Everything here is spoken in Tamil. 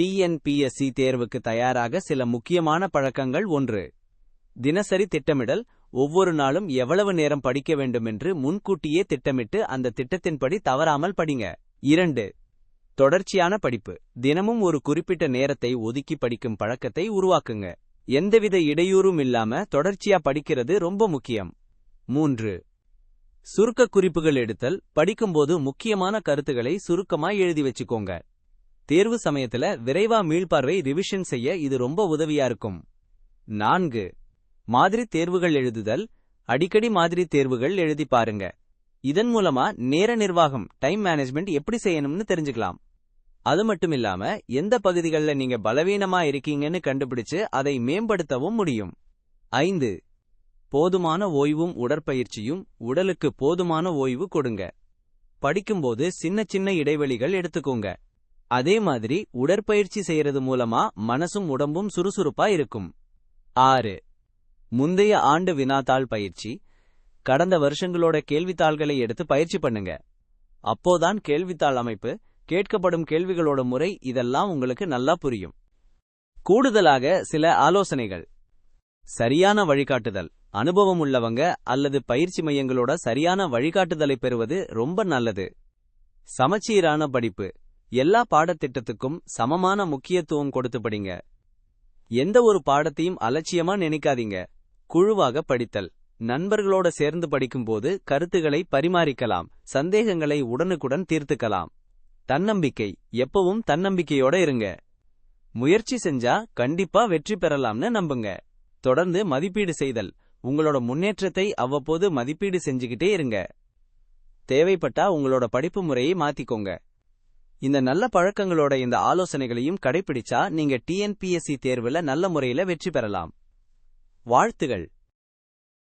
டிஎன்பிஎஸ்சி தேர்வுக்கு தயாராக சில முக்கியமான பழக்கங்கள் ஒன்று. தினசரி திட்டமிடல் ஒவ்வொரு நாளும் எவ்வளவு நேரம் படிக்க வேண்டும் என்று முன்கூட்டியே திட்டமிட்டு அந்த திட்டத்தின்படி தவறாமல் படிங்க. இரண்டு தொடர்ச்சியான படிப்பு. தினமும் ஒரு குறிப்பிட்ட நேரத்தை ஒதுக்கி படிக்கும் பழக்கத்தை உருவாக்குங்க. எந்தவித இடையூறும் இல்லாம தொடர்ச்சியா படிக்கிறது ரொம்ப முக்கியம். மூன்று சுருக்க குறிப்புகள் எடுத்தல். படிக்கும்போது முக்கியமான கருத்துக்களை சுருக்கமா எழுதி வச்சுக்கோங்க. தேர்வு சமயத்துல விரைவா மீள்பார்வை ரிவிஷன் செய்ய இது ரொம்ப உதவியா இருக்கும். நான்கு மாதிரி தேர்வுகள் எழுதுதல் அடிக்கடி மாதிரி தேர்வுகள் எழுதி பாருங்க. இதன் மூலமா நேர நிர்வாகம் டைம் மேனேஜ்மெண்ட் எப்படி செய்யணும்னு தெரிஞ்சுக்கலாம். அது மட்டும் இல்லாம எந்த பகுதிகளில் நீங்க பலவீனமா இருக்கீங்கன்னு கண்டுபிடிச்சு அதை மேம்படுத்தவும் முடியும். ஐந்து போதுமான ஓய்வும் உடற்பயிற்சியும் உடலுக்கு போதுமான ஓய்வு கொடுங்க. படிக்கும்போது சின்ன சின்ன இடைவெளிகள் எடுத்துக்கோங்க. அதே மாதிரி உடற்பயிற்சி செய்யறது மூலமா மனசும் உடம்பும் சுறுசுறுப்பா இருக்கும். ஆறு. முந்தைய ஆண்டு வினாத்தாள் பயிற்சி. கடந்த வருஷங்களோட கேள்வித்தாள்களை எடுத்து பயிற்சி பண்ணுங்க. அப்போதான் கேள்வித்தாள் அமைப்பு கேட்கப்படும் கேள்விகளோட முறை இதெல்லாம் உங்களுக்கு நல்லா புரியும். கூடுதலாக சில ஆலோசனைகள். சரியான வழிகாட்டுதல். அனுபவம் உள்ளவங்க அல்லது பயிற்சி மையங்களோட சரியான வழிகாட்டுதலை பெறுவது ரொம்ப நல்லது. சமச்சீரான படிப்பு. எல்லா பாடத்திட்டத்துக்கும் சமமான முக்கியத்துவம் கொடுத்து படிங்க. எந்த ஒரு பாடத்தையும் அலட்சியமா நினைக்காதீங்க. குழுவாக படித்தல். நண்பர்களோட சேர்ந்து படிக்கும்போது கருத்துக்களை பரிமாறிக்கலாம். சந்தேகங்களை உடனுக்குடன் தீர்த்துக்கலாம். தன்னம்பிக்கை. எப்பவும் தன்னம்பிக்கையோட இருங்க. முயற்சி செஞ்சா கண்டிப்பா வெற்றி பெறலாம்னு நம்புங்க. தொடர்ந்து மதிப்பீடு செய்தல். உங்களோட முன்னேற்றத்தை அவ்வப்போது மதிப்பீடு செஞ்சுக்கிட்டே இருங்க. தேவைப்பட்டா உங்களோட படிப்பு முறையை மாத்திக்கோங்க. இந்த நல்ல பழக்கங்களோட இந்த ஆலோசனைகளையும் கடைபிடிச்சா நீங்க டிஎன்பிஎஸ்சி தேர்வுல நல்ல முறையில வெற்றி பெறலாம். வாழ்த்துகள்.